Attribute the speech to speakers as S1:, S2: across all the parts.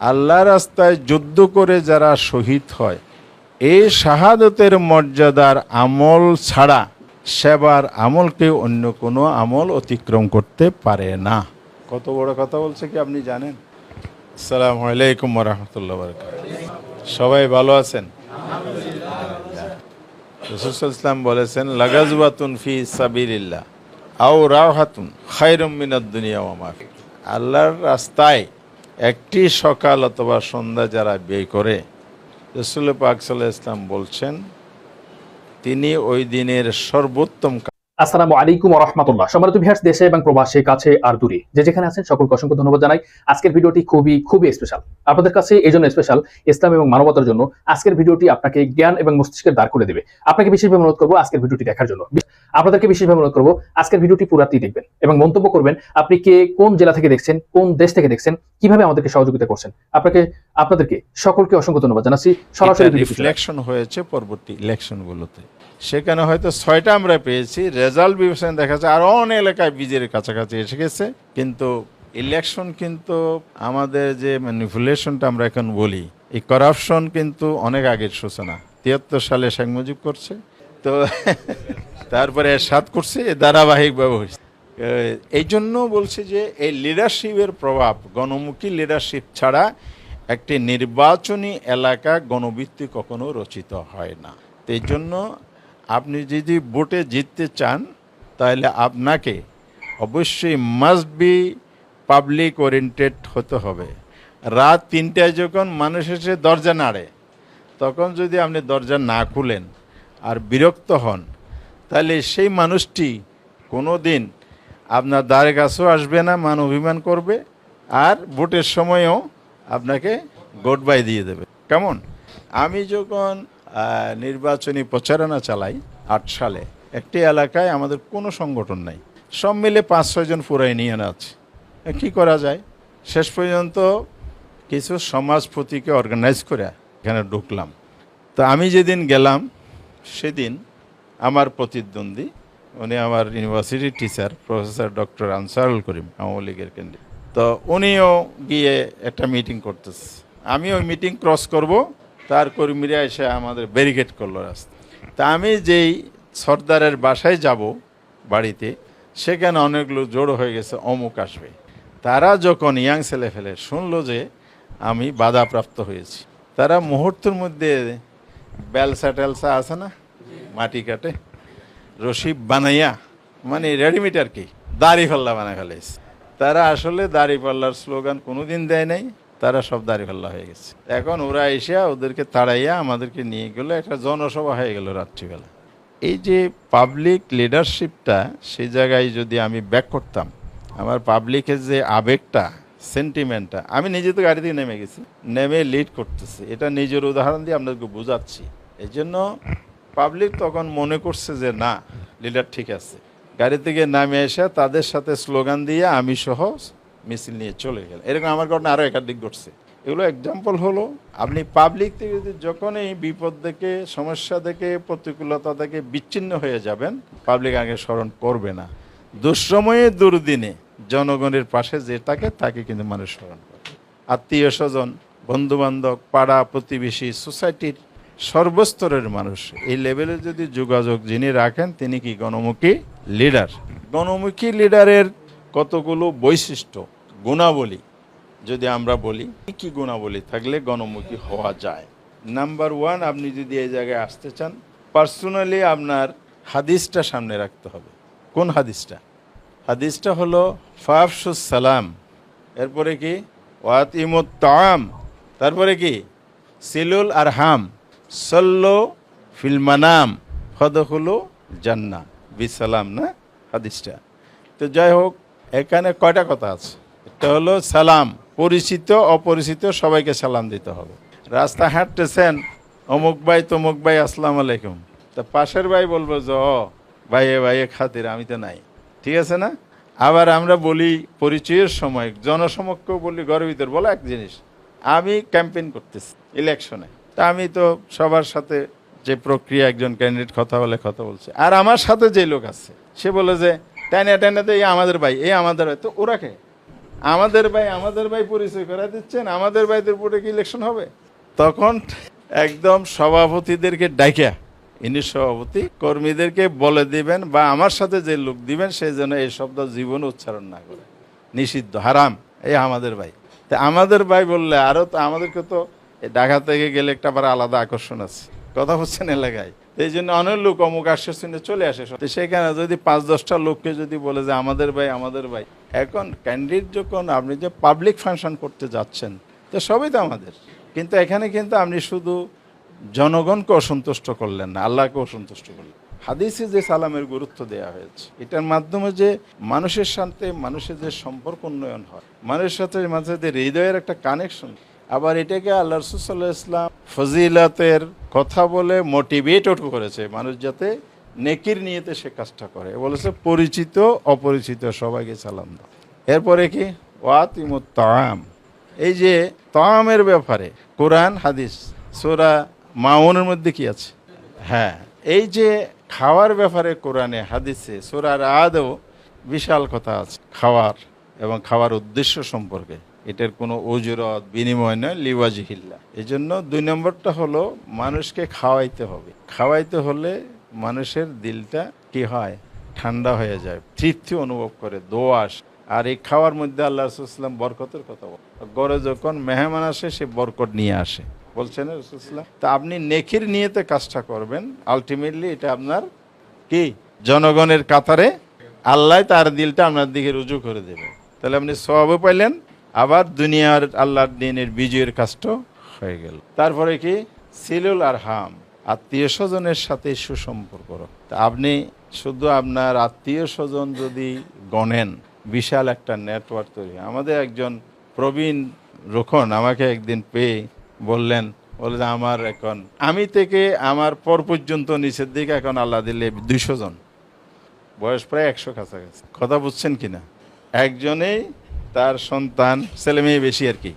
S1: আল্লাহ রাস্তায় যুদ্ধ করে যারা শহীদ হয় এই শাহাদতের মর্যাদার আমল ছাড়া সেবার আমলকে অন্য কোনো আমল অতিক্রম করতে পারে না। কত বড় কথা বলছে কি আপনি জানেন? আসসালামু আলাইকুম রহমতুল্লাহ বরকাত সবাই ভালো আছেন? রসুল ইসলাম বলেছেন লাগাজুয়াতুন ফি সাবিরিল্লাহ আও রাহাতুন খায়রুম মিনাদ দুনিয়া ওয়া আল্লাহর রাস্তায় একটি সকাল অথবা সন্ধ্যা যারা ব্যয় করে, রসুল পাক সাল্লাহ ইসলাম বলছেন, তিনি ওই দিনের সর্বোত্তম
S2: আসসালামু আলাইকুম রহমতুল্লাহ সম্মানিত ভিহার্স দেশে এবং প্রবাসে কাছে আর দূরে। যে যেখানে আছেন, সকলকে অসংখ্য ধন্যবাদ জানাই। আজকের ভিডিওটি খুবই খুবই স্পেশাল আপনাদের কাছে এই জন্য স্পেশাল ইসলাম এবং মানবতার জন্য আজকের ভিডিওটি আপনাকে জ্ঞান এবং মস্তিষ্কের দাঁড় করে দেবে। আপনাকে বিশেষভাবে অনুরোধ করব আজকের ভিডিওটি দেখার জন্য। আপনাদেরকে বিশেষভাবে অনুরোধ করব আজকের ভিডিওটি পুরাটি দেখবেন এবং মন্তব্য করবেন, আপনি কে, কোন জেলা থেকে দেখছেন, কোন দেশ থেকে দেখছেন, কীভাবে আমাদেরকে সহযোগিতা করছেন। আপনাকে আপনাদেরকে সকলকে অসংখ্য ধন্যবাদ জানাচ্ছি। সরাসরি
S1: রিফ্লেকশন হয়েছে পরবর্তী ইলেকশনগুলোতে সেখানে হয়তো ছয়টা আমরা পেয়েছি রেজাল্ট বিবেচনা দেখা যাচ্ছে আরও অনেক এলাকায় বিজের কাছাকাছি এসে গেছে। কিন্তু ইলেকশন কিন্তু আমাদের যে ম্যানিপুলেশনটা আমরা এখন বলি এই করাপশন কিন্তু অনেক আগের সূচনা। তিয়াত্তর সালে শেখ মুজিব করছে তো তারপরে সাত করছে ধারাবাহিকভাবে হয়েছে। এই জন্য বলছে যে এই লিডারশিপের প্রভাব গণমুখী লিডারশিপ ছাড়া একটি নির্বাচনী এলাকা গণভিত্তিক কখনো রচিত হয় না। এই জন্য আপনি যদি ভোটে জিততে চান, তাহলে আপনাকে অবশ্যই মাস্ট বি পাবলিক ওরিয়েন্টেড হতে হবে। রাত তিনটায় যখন মানুষ এসে দরজা নাড়ে, তখন যদি আপনি দরজা না খুলেন আর বিরক্ত হন, তাহলে সেই মানুষটি কোনো দিন আপনার দ্বারে কাছেও আসবে না, মান অভিমান করবে। আর ভোটের সময়ও আপনাকে গোড বাই দিয়ে দেবে। কেমন? আমি যখন নির্বাচনী প্রচারণা চালাই আট সালে একটি এলাকায় আমাদের কোনো সংগঠন নাই। সব মিলে পাঁচ ছয়জন পুরাই নিয়ে আছে কী করা যায়? শেষ পর্যন্ত কিছু সমাজ প্রতীকে অর্গানাইজ করে এখানে ঢুকলাম। তো আমি যেদিন গেলাম সেদিন আমার প্রতিদ্বন্দ্বী উনি আমার ইউনিভার্সিটির teacher professor doctor Ansarul Karim Awami লীগের কেন্দ্রে তো উনিও গিয়ে একটা মিটিং করতেছে। আমি ওই মিটিং ক্রস করব, তার কর্মীরা এসে আমাদের ব্যারিকেড করল রাস্তা তা আমি যেই সর্দারের বাসায় যাব বাড়িতে, সেখানে অনেক লোক জড়ো হয়ে গেছে, অমুক আসবে। তারা যখন ইয়াং ছেলে ফেলে শুনলো যে আমি বাধাপ্রাপ্ত হয়েছি, তারা মুহূর্তের মধ্যে বেলসা টেলসা আছে না, মাটি কাটে, রশি বানাইয়া মানে রেডিমেড আর কি, দাড়ি পাল্লা বানায় ফেলেছে তারা আসলে দাড়ি পাল্লার স্লোগান কোনোদিন দেয় নাই, তারা সব দাড়ি পাল্লা হয়ে গেছে। এখন ওরা এসে ওদেরকে তাড়াইয়া আমাদেরকে নিয়ে গেলো, একটা জনসভা হয়ে গেল রাত্রিবেলা। এই যে পাবলিক লিডারশিপটা সেই জায়গায় যদি আমি ব্যাক করতাম, আমার পাবলিকের যে আবেগটা সেন্টিমেন্টটা আমি নিজে তো গাড়ি নেমে গেছি, নেমে লিড করতেছি। এটা নিজের উদাহরণ দিয়ে আপনাদেরকে বোঝাচ্ছি। এই জন্য পাবলিক তখন মনে করছে যে, না লিডার ঠিক আছে। গাড়ি থেকে নামে এসে তাদের সাথে স্লোগান দিয়ে আমি সহ মিছিল নিয়ে চলে গেল এরকম আমার ঘটনা আরও একাধিক ঘটছে। এগুলো এক্সাম্পল হলো, আপনি পাবলিক থেকে যদি যখনই বিপদ দেখে, সমস্যা দেখে, প্রতিকূলতা থেকে বিচ্ছিন্ন হয়ে যাবেন পাবলিক আগে স্মরণ করবে না। দুঃসময়ে, দুর্দিনে জনগণের পাশে যে থাকে তাকে কিন্তু মানুষ স্মরণ করে। আত্মীয় স্বজন, বন্ধুবান্ধব, পাড়া, প্রতিবেশী সোসাইটির সর্বস্তরের মানুষ। এই লেভেলে যদি যোগাযোগ যিনি রাখেন, তিনি কি গণমুখী লিডার গণমুখী লিডারের কতগুলো বৈশিষ্ট্য? গুণাবলী, যদি আমরা বলি, কি গুণাবলী থাকলে গণমুখী হওয়া যায়? নাম্বার ওয়ান আপনি যদি এই জায়গায় আসতে চান পার্সোনালি আপনার হাদিসটা সামনে রাখতে হবে। কোন হাদিসটা? হাদিসটা হলো সালাম। এরপরে কি ওয়াত ইমুত তাম তারপরে কি, সিলুল আর হাম সল্লো ফিলমানাম ফদহলো জান্না বিসালাম, না? হাদিসটা। তো যাই হোক, এখানে কয়টা কথা আছে? এটা হলো সালাম, পরিচিত, অপরিচিত, সবাইকে সালাম দিতে হবে। রাস্তা হাঁটতেছেন, অমুক ভাই, তমুক ভাই, আসসালাম আলাইকুম। তা পাশের ভাই বলব যে, ও, ভাই, এ ভাই, এ খাতির, আমি তো নাই। ঠিক আছে না? আবার আমরা বলি পরিচয়ের সময়, জনসমক্ষেও বলি ঘরের ভিতর বলো এক জিনিস, আমি ক্যাম্পেইন করতেছি, ইলেকশনে। তা আমি তো সবার সাথে যে প্রক্রিয়া একজন ক্যান্ডিডেট কথা বলে কথা বলছে। আর আমার সাথে যে লোক আছে, সে বলে যে টেনে টেনে তো এই আমাদের ভাই, এই আমাদের ভাই। তো ওরা কে? আমাদের ভাই আমাদের ভাই পরিচয় করে দিচ্ছেন, আমাদের ভাইদের উপরে কি ইলেকশন হবে? তখন একদম সভাপতিদেরকে ডাইকা, ইনি সভাপতি, কর্মীদেরকে বলে দিবেন বা আমার সাথে যে লোক দিবেন সেই জন্য এই শব্দ জীবন উচ্চারণ না করে। নিষিদ্ধ, হারাম, এই আমাদের ভাই। তা আমাদের ভাই বললে আরও তো, আমাদেরকে তো ঢাকা থেকে গেলে একটা আবার আলাদা আকর্ষণ আছে। কথা হচ্ছেন এলাকায়। এই জন্য অনেক লোক অমুক আসছে, শুনে চলে আসে। সেখানে যদি পাঁচ, দশটা লোককে যদি বলে যে আমাদের ভাই আমাদের ভাই, এখন ক্যান্ডিডেট যখন আপনি যে পাবলিক ফাংশন করতে যাচ্ছেন, তো সবই তো আমাদের। কিন্তু এখানে কিন্তু আপনি শুধু জনগণকে অসন্তুষ্ট করলেন না আল্লাহকে অসন্তুষ্ট করলেন। হাদিসে যে সালামের গুরুত্ব দেওয়া হয়েছে, এটার মাধ্যমে যে মানুষের সাথে মানুষের যে সম্পর্ক উন্নয়ন হয়, মানুষের সাথে মাঝে যে হৃদয়ের একটা কানেকশন আবার এটাকে আল্লাহ রসুল্লাহ ইসলাম ফজিলাতের কথা বলে মোটিভেটও করেছে। মানুষ যাতে নেকির নিয়েতে সে কাজটা করে। বলেছে, পরিচিত, অপরিচিত সবাইকে সালাম দাও। এরপরে কি? ওয়াতিমুত তাম এই যে তামের ব্যাপারে কোরআন, হাদিস, সোরা মাউনের মধ্যে কি আছে? হ্যাঁ এই যে খাওয়ার ব্যাপারে কোরআনে, হাদিসে, সোরার আদও বিশাল কথা আছে। খাওয়ার এবং খাওয়ার উদ্দেশ্য সম্পর্কে। এটার কোনো অজুরত বিনিময় নয়, লিওয়াজিহিল্লা। এই জন্য দুই নম্বরটা হলো মানুষকে খাওয়াইতে হবে। খাওয়াইতে হলে মানুষের দিলটা কি হয়? ঠান্ডা হয়ে যায়, তৃপ্তি অনুভব করে দোয়াস আর এই খাওয়ার মধ্যে আল্লাহ রসুলাম বরকতের কথা বল গড়ে যখন মেহমান আসে, সে বরকত নিয়ে আসে। বলছেন রসুলাম তা আপনি নেকির নিয়েতে কাজটা করবেন। আলটিমেটলি এটা আপনার কি? জনগণের কাতারে আল্লাহ তার দিলটা আপনার দিকে রুজু করে দেবে। তাহলে আপনি সবও পাইলেন আবার দুনিয়ার আল্লাহর দিনের বিজয়ের কাজটা হয়ে গেল। তারপরে কি? সিলুল আর হাম আত্মীয় স্বজনের সাথে সুসম্পর্ক আপনি শুধু আপনার আত্মীয় স্বজন যদি গণেন, বিশাল একটা নেটওয়ার্ক তৈরি আমাদের একজন প্রবীণ রোখন আমাকে একদিন পেয়ে বললেন, বলে আমার এখন, আমি থেকে আমার পর পর্যন্ত নিচের দিকে এখন আল্লাহ দিলে দুইশো জন। বয়স প্রায় একশো কাছাকাছি। কথা বুঝছেন কিনা? একজনেই তার সন্তান, ছেলে মেয়ে বেশি আর কি।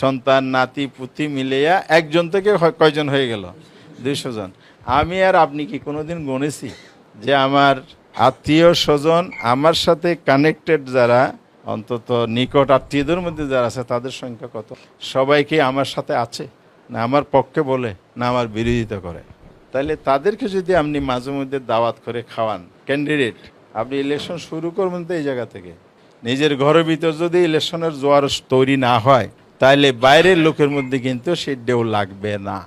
S1: সন্তান, নাতি, পুতি মিলিয়া একজন থেকে কয়জন হয়ে গেল? দুইশো জন। আমি আর আপনি কি কোনোদিন গণেছি যে আমার আত্মীয় স্বজন আমার সাথে কানেক্টেড যারা, অন্তত নিকট আত্মীয়দের মধ্যে যারা আছে, তাদের সংখ্যা কত? সবাই কি আমার সাথে আছে? না আমার পক্ষে বলে, না আমার বিরোধিতা করে। তাহলে তাদেরকে যদি আপনি মাঝে মধ্যে দাওয়াত করে খাওয়ান ক্যান্ডিডেট আপনি ইলেকশন শুরু করবেন তো এই জায়গা থেকে। নিজের ঘরের ভিতর যদি ইলেকশনের জোয়ার তৈরি না হয় তাহলে বাইরের লোকের মধ্যে কিন্তু সেই ডেউ লাগবে না।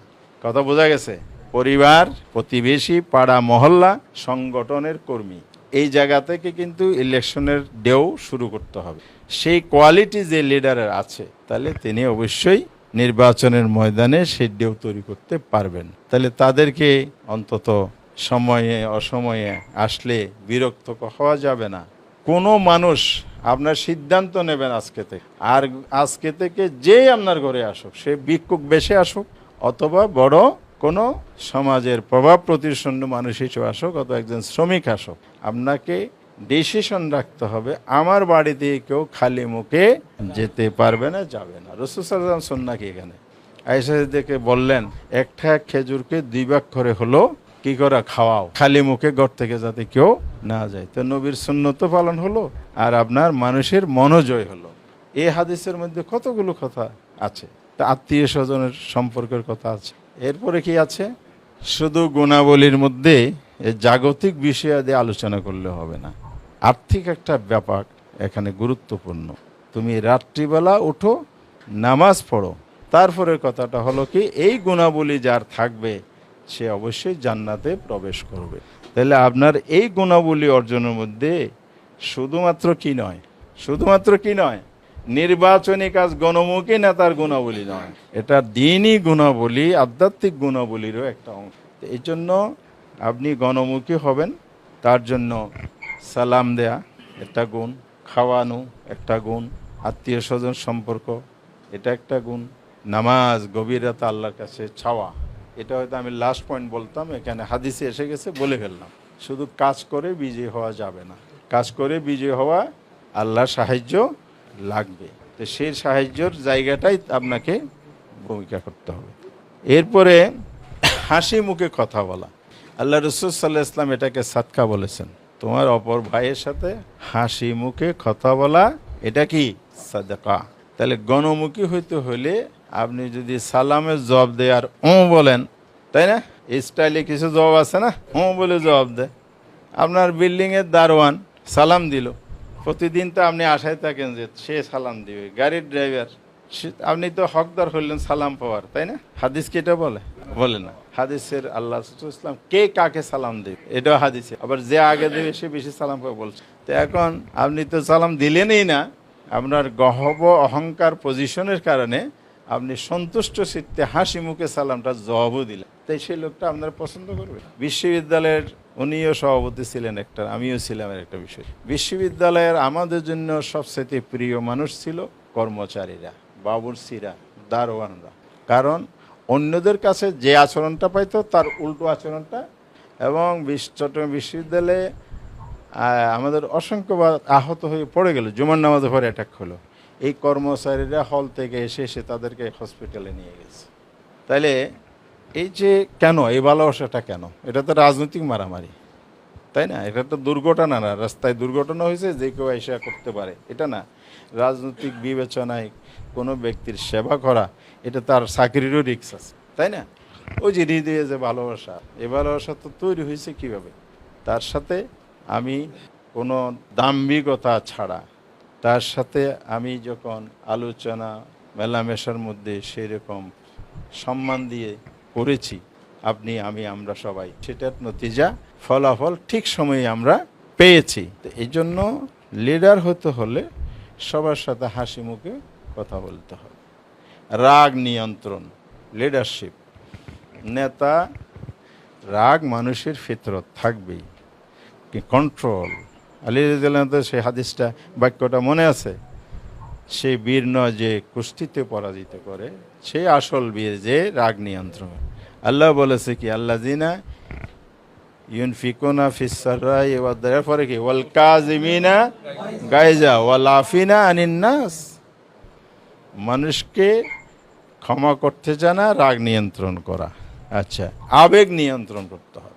S1: কথা বোঝা গেছে? পরিবার, প্রতিবেশী, পাড়া, মহল্লা, সংগঠনের কর্মী, এই জায়গা থেকে কিন্তু ইলেকশনের ডেউ শুরু করতে হবে। সেই কোয়ালিটি যে লিডারের আছে তাহলে তিনি অবশ্যই নির্বাচনের ময়দানে সেই ডেউ তৈরি করতে পারবেন। তাহলে তাদেরকে অন্তত সময়ে, অসময়ে আসলে বিরক্ত হওয়া যাবে না। কোনো মানুষ আপনার সিদ্ধান্ত নেবেন আজকে থেকে আর আজকে থেকে যেই আপনার ঘরে আসুক, সে ভিক্ষুক বেশি আসুক, অথবা বড় কোনো সমাজের প্রভাব প্রতিশূন্য মানুষ হিসেবে আসুক, অথবা একজন শ্রমিক আসুক, আপনাকে ডিসিশন রাখতে হবে। আমার বাড়িতে কেউ খালি মুখে যেতে পারবে না, যাবে না। রসুল সাল্লাম সন্না কি এখানে? আয়সা দেখে বললেন, একটা খেজুরকে দুই ভাগ করে হলো কি করা, খাওয়াও। খালি মুখে ঘর থেকে যাতে কেউ না যায়। তো নবীর সুন্নত পালন হলো আর আপনার মানুষের মনোজয় হলো। এই হাদিসের মধ্যে কতগুলো কথা আছে? তা আত্মীয় স্বজনের সম্পর্কের কথা আছে। এরপরে কি আছে? শুধু গুণাবলীর মধ্যে জাগতিক বিষয়াদি আলোচনা করলে হবে না। আর্থিক একটা ব্যাপার এখানে গুরুত্বপূর্ণ। তুমি রাত্রিবেলা উঠো, নামাজ পড়ো। তারপরে কথাটা হলো কি, এই গুণাবলী যার থাকবে সে অবশ্যই জান্নাতে প্রবেশ করবে। তাহলে আপনার এই গুণাবলী অর্জনের মধ্যে শুধুমাত্র কি নয়? শুধুমাত্র কি নয়? নির্বাচনী কাজ গণমুখী নেতার গুণাবলী নয়। এটা দিনই গুণাবলী, আধ্যাত্মিক গুণাবলীরও একটা অংশ। এই জন্য আপনি গণমুখী হবেন, তার জন্য সালাম দেয়া একটা গুণ, খাওয়ানো একটা গুণ, আত্মীয় স্বজন সম্পর্ক, এটা একটা গুণ, নামাজ, গভীরতা আল্লাহর কাছে ছাওয়া এটা হয়তো আমি লাস্ট পয়েন্ট বলতাম, এখানে হাদিসে এসে গেছে, বলে ফেললাম। শুধু কাজ করে বিজয় হওয়া যাবে না। কাজ করে বিজয় হওয়া আল্লাহর সাহায্য লাগবে। তো সেই সাহায্যর জায়গাটাই আপনাকে ভূমিকা করতে হবে। এরপরে হাসি মুখে কথা বলা। আল্লাহ রসুল সাল্লাহ ইসলাম এটাকে সাতকা বলেছেন। তোমার অপর ভাইয়ের সাথে হাসি মুখে কথা বলা, এটা কি? সাদাকা। তাহলে গণমুখী হইতে হলে আপনি যদি সালামের জবাব দেয় আর ও বলেন, তাই না? স্টাইলে কিছু জবাব আছে না? ও বলে জবাব দেয়। আপনার বিল্ডিংয়ের দারোয়ান সালাম দিল। প্রতিদিন তো আপনি আশায় থাকেন যে সে সালাম দিবে। গাড়ির ড্রাইভার আপনি তো হকদার হইলেন সালাম পাওয়ার, তাই না? হাদিস কি এটা বলে? বলে না। হাদিসের আল্লাহ ইসলাম কে কাকে সালাম দেবে? এটাও হাদিসে। আবার যে আগে দেবে সে বেশি সালাম পাবে বলছে। তো এখন আপনি তো সালাম দিলেনই না। আপনার গহব অহংকার পজিশনের কারণে আপনি সন্তুষ্ট চিত্তে হাসি মুখে সালামটা জবাবও দিলেন। তাই সেই লোকটা আপনার পছন্দ করবে? বিশ্ববিদ্যালয়ের উনিও সভাপতি ছিলেন একটা, আমিও ছিলাম একটা বিষয়। বিশ্ববিদ্যালয়ের আমাদের জন্য সবচেয়ে প্রিয় মানুষ ছিল কর্মচারীরা বাবুরসিরা দারোয়ানরা। কারণ অন্যদের কাছে যে আচরণটা পাইতো, তার উল্টো আচরণটা। এবং চট্টগ্রাম বিশ্ববিদ্যালয়ে আমাদের অসংখ্যবার আহত হয়ে পড়ে গেল। জুমার নামাজের পরে অ্যাটাক হলো। এই কর্মচারীরা হল থেকে এসে এসে তাদেরকে হসপিটালে নিয়ে গেছে। তাইলে এই যে কেন, এই ভালোবাসাটা কেন? এটা তো রাজনৈতিক মারামারি। তাই না? এটা তো দুর্ঘটনা না, রাস্তায় দুর্ঘটনা হয়েছে, যে কেউ এসে করতে পারে। এটা না। রাজনৈতিক বিবেচনায় কোনো ব্যক্তির সেবা করা, এটা তার চাকরিরও রিক্স আছে। তাই না? ওই যে হৃদয়ে যে ভালোবাসা, এই ভালোবাসা তো তৈরি হয়েছে কীভাবে? তার সাথে আমি কোনো দাম্ভিকতা ছাড়া তার সাথে আমি যখন আলোচনা, মেলামেশার মধ্যে সেরকম সম্মান দিয়ে করেছি, আপনি, আমি, আমরা সবাই, সেটার নতিজা ফলাফল ঠিক সময়ে আমরা পেয়েছি। এই জন্য লিডার হতে হলে সবার সাথে হাসি মুখে কথা বলতে হবে। রাগ নিয়ন্ত্রণ লিডারশিপ নেতা, রাগ মানুষের ফিতরত থাকবেই। কন্ট্রোল আলী সেই হাদিসটা, বাক্যটা মনে আছে? সেই বীর নয় যে কুস্তিতে পরাজিত করে সেই আসল বীর যে রাগ নিয়ন্ত্রণ। আল্লাহ বলেছে কি আল্লাহ জিনা ইউনফিকুনা ফিসারা এবার পরে কি, ওয়াল কাজিমিনা গাইজা ওয়াল আফিনা আনিনাস মানুষকে ক্ষমা করতে জানা, রাগ নিয়ন্ত্রণ করা। আচ্ছা আবেগ নিয়ন্ত্রণ করতে হবে।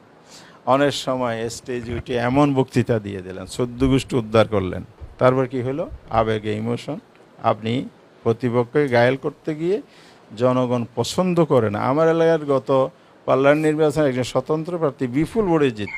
S1: অনেক সময় স্টেজ উঠে এমন বক্তৃতা দিয়ে দিলেন সদ্য গোষ্ঠী উদ্ধার করলেন। তারপর কি হলো? আবেগে ইমোশন আপনি প্রতিপক্ষকে গায়েল করতে গিয়ে জনগণ পছন্দ করে না। আমার এলাকার গত পার্লার নির্বাচনে একজন স্বতন্ত্র প্রার্থী বিপুল ভোটে জিত